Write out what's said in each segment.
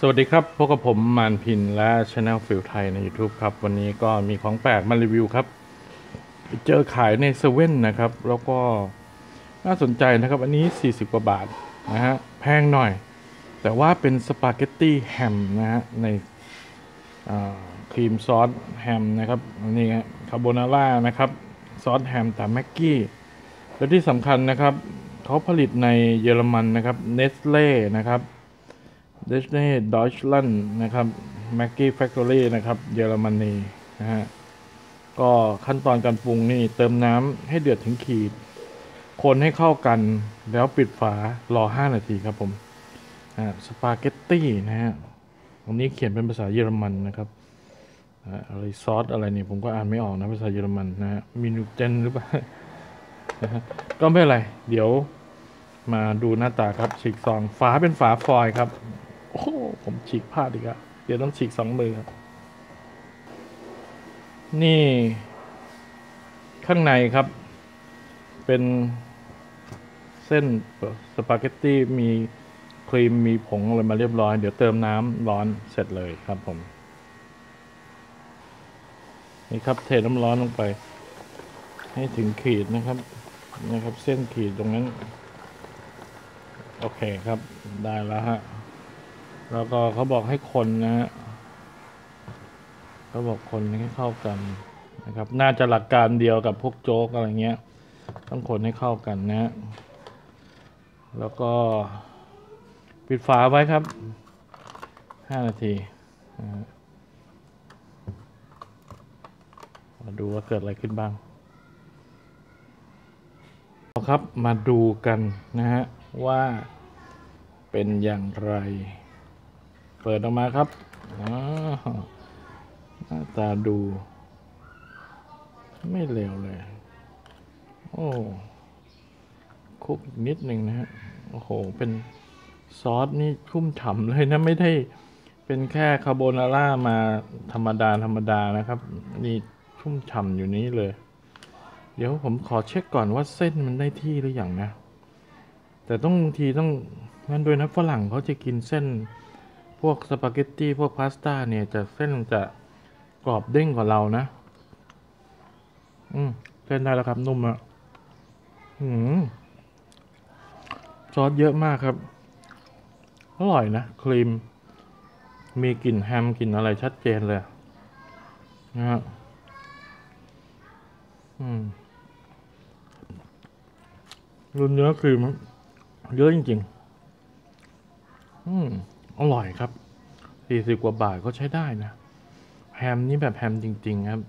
สวัสดีครับ พบกับผมมานพินและช anel ฟิลไทยใน YouTube ครับ วันนี้ก็มีของแปลกมารีวิวครับ เจอขายในเซเว่นนะครับ แล้วก็น่าสนใจนะครับ อันนี้ 40 กว่าบาทนะฮะ แพงหน่อย แต่ว่าเป็นสปาเกตตี้แฮมนะฮะ ในครีมซอสแฮมนะครับอันนี้คาโบนาร่านะครับ ซอสแฮมแต่แม็กกี้ และที่สำคัญนะครับ เขาผลิตในเยอรมันนะครับเนสเล่นะครับ ดชเน่ดอยชลันนะครับแม็กกี้แฟคทอรี่นะครับเยอรมนีนะฮะก็ขั้นตอนการปรุงนี่เติมน้ำให้เดือดถึงขีด คนให้เข้ากันแล้วปิดฝารอ 5 นาทีครับผมอ่าสปาเกตตี้นะฮะตรงนี้เขียนเป็นภาษาเยอรมันนะครับอะไรซอสอะไรนี่ผมก็อ่านไม่ออกนะภาษาเยอรมันนะฮะมินูเจนหรือเปล่านะฮะก็ไม่เป็นไร เดี๋ยวมาดูหน้าตาครับฉีกซองฝาเป็นฝาฟอยล์ครับ ผมฉีกพลาดอีกอะเดี๋ยวต้องฉีกสองมือครับนี่ ข้างในครับ เป็นเส้นสปาเกตตี้มีครีมมีผงอะไรมาเรียบร้อย เดี๋ยวเติมน้ำร้อนเสร็จเลยครับผม นี่ครับเทน้ำร้อนลงไป ให้ถึงขีดนะครับนะครับ เส้นขีดตรงนั้น โอเคครับได้แล้วฮะ แล้วก็เขาบอกให้คนนะฮะเขาบอกคนให้เข้ากันนะครับ น่าจะหลักการเดียวกับพวกโจ๊กอะไรเงี้ย ต้องคนให้เข้ากันนะ แล้วก็ปิดฝาไว้ครับห้านาทีมาดูว่าเกิดอะไรขึ้นบ้างเอาครับมาดูกันนะฮะว่าเป็นอย่างไร ปิดออกมาครับหน้าตาดู ไม่เลวเลย โอ้คลุกอีกนิดหนึ่งนะฮะ โอ้โห เป็นซอสนี่ชุ่มฉ่ำเลยนะ ไม่ได้เป็นแค่คาโบนาร่ามาธรรมดา ธรรมดานะครับ นี่ชุ่มฉ่ำอยู่นี้เลย เดี๋ยวผมขอเช็คก่อนว่าเส้นมันได้ที่หรืออยังนะ แต่ต้องบางทีต้องนั่นด้วยนะฝรั่งเขาจะกินเส้น วกสปาเกตตี้พวกพาสต้าเนี่ยจะเส้นจะกรอบเด้งกว่าเรานะ อืมเส้นได้แล้วครับนุ่มอะหืมซอสเยอะมากครับ อร่อยนะ ครีม มีกลิ่นแฮมกลิ่นอะไรชัดเจนเลยนะฮะอืมรุนเนื้อครีมเยอะจริงๆ อืม อร่อยครับสี่สิบกว่าบาทก็ใช้ได้นะ แฮมนี่แบบแฮมจริง ๆ ครับ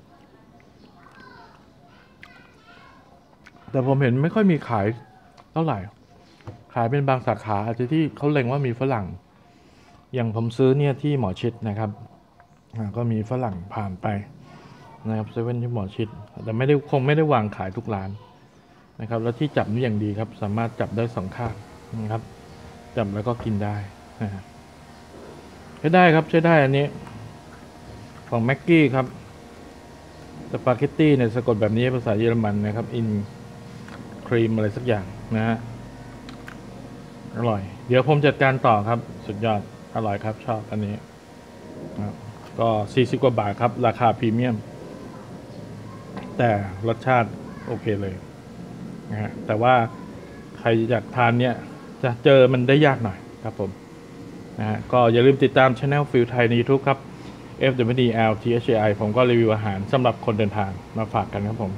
แต่ผมเห็นไม่ค่อยมีขายเท่าไหร่ ขายเป็นบางสาขาอาจจะที่เขาเล็งว่ามีฝรั่ง อย่างผมซื้อเนี่ยที่หมอชิดนะครับ ก็มีฝรั่งผ่านไปนะครับเซเว่นที่หมอชิด แต่ไม่ได้คงไม่ได้วางขายทุกร้านนะครับ แล้วที่จับนี่อย่างดีครับ สามารถจับได้สองข้างนะครับ จับแล้วก็กินได้นะฮะ ใช้ได้ครับใช้ได้อันนี้ ของแม็กกี้ครับสปาเกตตี้เนี่ยสะกดแบบนี้ภาษาเยอรมันนะครับ อินครีมอะไรสักอย่างนะฮะอร่อย เดี๋ยวผมจัดการต่อครับ สุดยอด อร่อยครับ ชอบอันนี้นะก็ 40 กว่าบาทครับ ราคาพรีเมียม แต่รสชาติโอเคเลยนะฮะแต่ว่าใครอยากทานเนี่ย จะเจอมันได้ยากหน่อยครับผม นะฮะก็อย่าลืมติดตาม Channel ฟิลไทยใน YouTube ครับ F W D L T H A I ผมก็รีวิวอาหารสำหรับคนเดินทางมาฝากกันครับผม